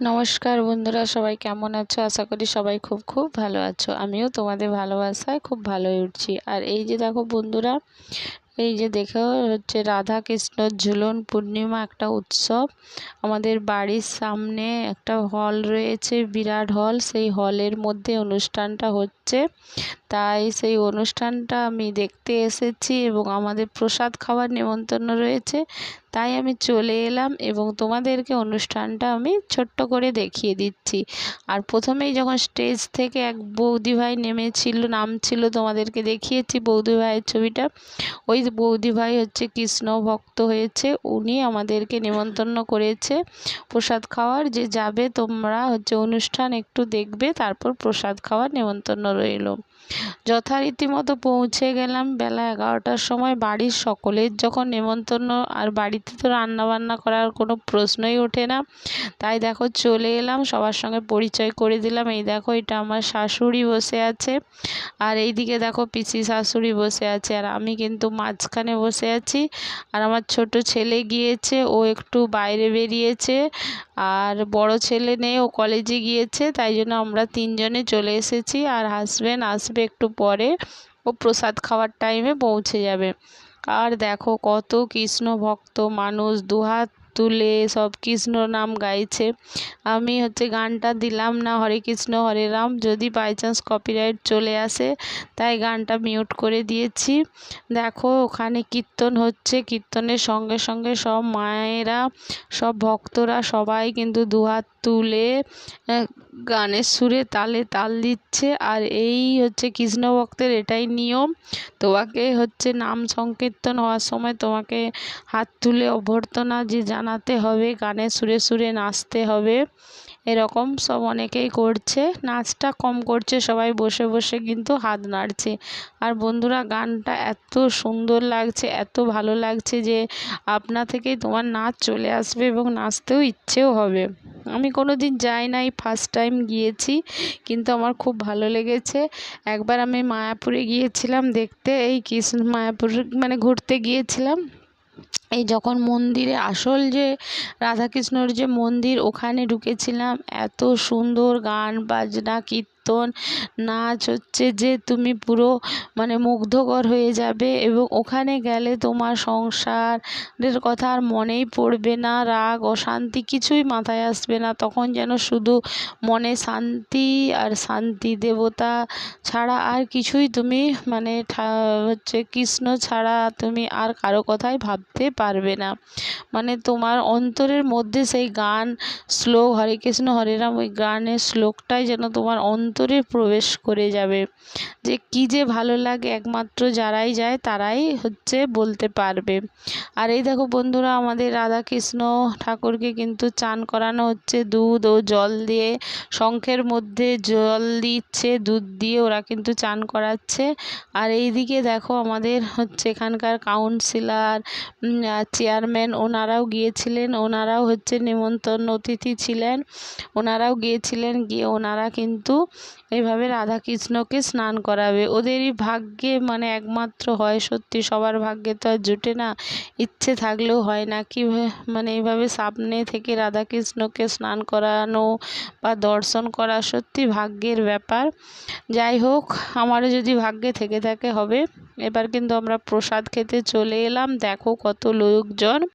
নমস্কার বন্ধুরা, সবাই কেমন আছো? আশা করি সবাই খুব খুব ভালো আছো। আমিও তোমাদের ভালোবাসায় খুব ভালোই উঠছি। আর এই যে দেখো বন্ধুরা, এই যে দেখো হচ্ছে রাধা কৃষ্ণর ঝুলন পূর্ণিমা একটা উৎসব। আমাদের বাড়ির সামনে একটা হল রয়েছে, বিরাট হল সেই হলের মধ্যে অনুষ্ঠানটা হচ্ছে। তাই সেই অনুষ্ঠানটা আমি দেখতে এসেছি এবং আমাদের প্রসাদ খাওয়ার নেমন্তন্ন রয়েছে। তাই আমি চলে এলাম এবং তোমাদেরকে অনুষ্ঠানটা আমি ছোট্ট করে দেখিয়ে দিচ্ছি। আর প্রথমেই যখন স্টেজ থেকে এক বৌদি ভাই নেমেছিল নামছিল তোমাদেরকে দেখিয়েছি বৌদি ভাইয়ের ছবিটা। ওই বৌদি ভাই হচ্ছে কৃষ্ণ ভক্ত হয়েছে, উনি আমাদেরকে নিমন্ত্রণ করেছে প্রসাদ খাওয়ার যে যাবে তোমরা হচ্ছে অনুষ্ঠান একটু দেখবে, তারপর প্রসাদ খাওয়ার নিমন্ত্রণ রইল। যথারীতি মতো পৌঁছে গেলাম বেলা এগারোটার সময়। বাড়ির সকলের যখন নেমন্তন্ন আর বাড়িতে তো রান্না বান্না করার কোনো প্রশ্নই ওঠে না। তাই দেখো চলে এলাম, সবার সঙ্গে পরিচয় করে দিলাম। এই দেখো এটা আমার শাশুড়ি বসে আছে আর এইদিকে দেখো পিসি শাশুড়ি বসে আছে আর আমি কিন্তু মাঝখানে বসে আছি। আর আমার ছোট ছেলে গিয়েছে, ও একটু বাইরে বেরিয়েছে আর বড় ছেলে নেই, ও কলেজে গিয়েছে, তাই জন্য আমরা তিনজনে চলে এসেছি। আর হাসবেন্ড আসবে একটু পরে। ও প্রসাদ খাওয়ার টাইমে পৌঁছে যাবে। আর দেখো কত কৃষ্ণ ভক্ত, মানুষ দুহাত তুলে সব কৃষ্ণ নাম গাইছে। আমি হচ্ছে গানটা দিলাম না, হরে কৃষ্ণ, হরে রাম। যদি বাই চান্স কপিরাইট চলে আসে, তাই গানটা মিউট করে দিয়েছি। দেখো ওখানে কীর্তন হচ্ছে। কীর্তনের সঙ্গে সঙ্গে সব মায়েরা, সব ভক্তরা সবাই কিন্তু দুহাত তুলে গানের সুরে তালে তাল দিচ্ছে। আর এই হচ্ছে কৃষ্ণ ভক্তের এটাই নিয়ম। তোমাকে হচ্ছে নাম সংকীর্তন হওয়ার সময় তোমাকে হাত তুলে অভ্যর্থনা যে জানাতে হবে, গানের সুরে সুরে নাচতে হবে। এরকম সব অনেকেই করছে। নাচটা কম করছে, সবাই বসে বসে কিন্তু হাত নাড়ছে। আর বন্ধুরা, গানটা এত সুন্দর লাগছে, এত ভালো লাগছে যে আপনা থেকেই তোমার নাচ চলে আসবে এবং নাচতেও ইচ্ছেও হবে। আমি কোনো দিন যাই নাই ফার্স্ট টাইম গিয়েছি, কিন্তু আমার খুব ভালো লেগেছে। একবার আমি মায়াপুরে গিয়েছিলাম দেখতে, এই কৃষ্ণ মায়াপুর মানে ঘুরতে গিয়েছিলাম। এই যখন মন্দিরে, আসল যে রাধাকৃষ্ণর যে মন্দির, ওখানে ঢুকেছিলাম। এত সুন্দর গান, বাজনা, কীর্তন কীর্তন নাচ হচ্ছে যে তুমি পুরো মানে মুগ্ধকর হয়ে যাবে এবং ওখানে গেলে তোমার সংসারের কথা আর মনেই পড়বে না, রাগ, অশান্তি কিছুই মাথায় আসবে না। তখন যেন শুধু মনে শান্তি আর শান্তি দেবতা ছাড়া আর কিছুই তুমি মানে হচ্ছে কৃষ্ণ ছাড়া তুমি আর কারও কথাই ভাবতে পারবে না। মানে তোমার অন্তরের মধ্যে সেই গান, শ্লোক, হরে কৃষ্ণ, হরে রাম, ওই গানের শ্লোকটাই যেন তোমার অন্ত অন্তরে প্রবেশ করে যাবে। যে কী যে ভালো লাগে একমাত্র যারাই যায় তারাই হচ্ছে বলতে পারবে। আর এই দেখো বন্ধুরা, আমাদের রাধাকৃষ্ণ ঠাকুরকে কিন্তু চান করানো হচ্ছে দুধ ও জল দিয়ে। শঙ্খের মধ্যে জল দিচ্ছে, দুধ দিয়ে ওরা কিন্তু চান করাচ্ছে। আর এই দিকে দেখো আমাদের হচ্ছে এখানকার কাউন্সিলর চেয়ারম্যান ওনারাও গিয়েছিলেন। ওনারাও হচ্ছে নিমন্ত্রণ অতিথি ছিলেন। ওনারাও গিয়েছিলেন, গিয়ে ওনারা কিন্তু এইভাবে রাধাকৃষ্ণকে স্নান করাবে। ওদেরই ভাগ্যে মানে একমাত্র হয় সত্যি, সবার ভাগ্যে তো আর জুটে না, ইচ্ছে থাকলেও হয় না। কি মানে এইভাবে সামনে থেকে রাধাকৃষ্ণকে স্নান করানো বা দর্শন করা সত্যি ভাগ্যের ব্যাপার। যাই হোক, আমারও যদি ভাগ্যে থেকে থাকে, হবে। এবার কিন্তু আমরা প্রসাদ খেতে চলে এলাম। দেখো কত লোকজন।